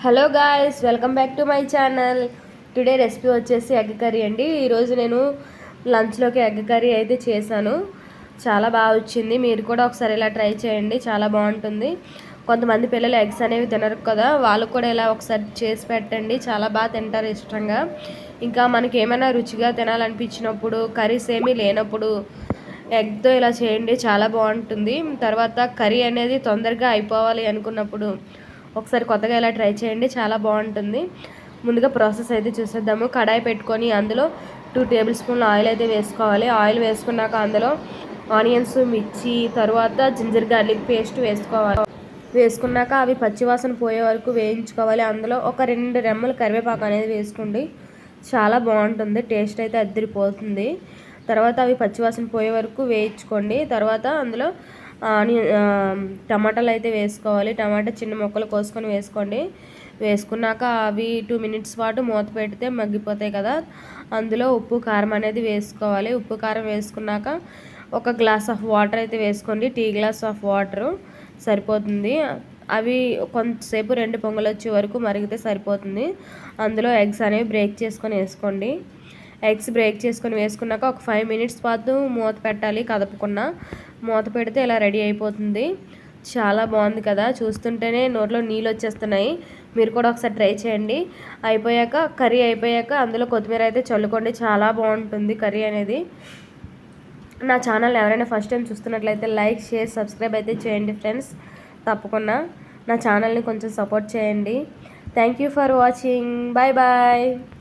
Hello guys welcome back to my channel. Today recipe వచ్చేసి egg curry అండి. ఈరోజు నేను లంచ్లోకి ఎగ్ కర్రీ అయితే చేశాను. చాలా బాగా వచ్చింది. మీరు కూడా ఒకసారి ఇలా ట్రై చేయండి. చాలా బాగుంటుంది. కొంతమంది పిల్లలు ఎగ్స్ అనేవి తినరు కదా. వాళ్ళు కూడా ఇలా ఒకసారి చేసి పెట్టండి. చాలా బాగా తింటారు ఇష్టంగా. ఇంకా మనకి ఏమైనా రుచిగా తినాలనిపించినప్పుడు కర్రీస్ ఏమీ లేనప్పుడు ఎగ్తో ఇలా చేయండి. చాలా బాగుంటుంది. తర్వాత కర్రీ అనేది తొందరగా అయిపోవాలి అనుకున్నప్పుడు ఒకసారి కొత్తగా ఇలా ట్రై చేయండి చాలా బాగుంటుంది. ముందుగా ప్రాసెస్ అయితే చూసేద్దాము. కడాయి పెట్టుకొని అందులో టూ టేబుల్ స్పూన్ ఆయిల్ అయితే వేసుకోవాలి. ఆయిల్ వేసుకున్నాక అందులో ఆనియన్స్ మిర్చి తర్వాత జింజర్ గార్లిక్ పేస్ట్ వేసుకోవాలి. వేసుకున్నాక అవి పచ్చివాసన పోయే వరకు వేయించుకోవాలి. అందులో ఒక రెండు రెమ్మలు కరివేపాకు అనేది వేసుకోండి. చాలా బాగుంటుంది. టేస్ట్ అయితే అద్దరిపోతుంది. తర్వాత అవి పచ్చివాసన పోయే వరకు వేయించుకోండి. తర్వాత అందులో టమాటాలు అయితే వేసుకోవాలి. టమాటా చిన్న ముక్కలు కోసుకొని వేసుకోండి. వేసుకున్నాక అవి టూ మినిట్స్ పాటు మూత పెడితే మగ్గిపోతాయి కదా. అందులో ఉప్పు కారం అనేది వేసుకోవాలి. ఉప్పు కారం వేసుకున్నాక ఒక గ్లాస్ ఆఫ్ వాటర్ అయితే వేసుకోండి. టీ గ్లాస్ ఆఫ్ వాటర్ సరిపోతుంది. అవి కొంతసేపు రెండు పొంగలు వచ్చే వరకు మరిగితే సరిపోతుంది. అందులో ఎగ్స్ అనేవి బ్రేక్ చేసుకొని వేసుకోండి. ఎగ్స్ బ్రేక్ చేసుకొని వేసుకున్నాక ఒక ఫైవ్ మినిట్స్ పాటు మూత పెట్టాలి కదపకుండా. మూత పెడితే ఇలా రెడీ అయిపోతుంది. చాలా బాగుంది కదా చూస్తుంటేనే నోట్లో నీళ్ళు వచ్చేస్తున్నాయి. మీరు కూడా ఒకసారి ట్రై చేయండి. అయిపోయాక కర్రీ అయిపోయాక అందులో కొత్తిమీర అయితే చల్లుకోండి. చాలా బాగుంటుంది కర్రీ అనేది. నా ఛానల్ ఎవరైనా ఫస్ట్ టైం చూస్తున్నట్లయితే లైక్ షేర్ సబ్స్క్రైబ్ అయితే చేయండి ఫ్రెండ్స్. తప్పకుండా నా ఛానల్ని కొంచెం సపోర్ట్ చేయండి. Thank you for watching. Bye bye.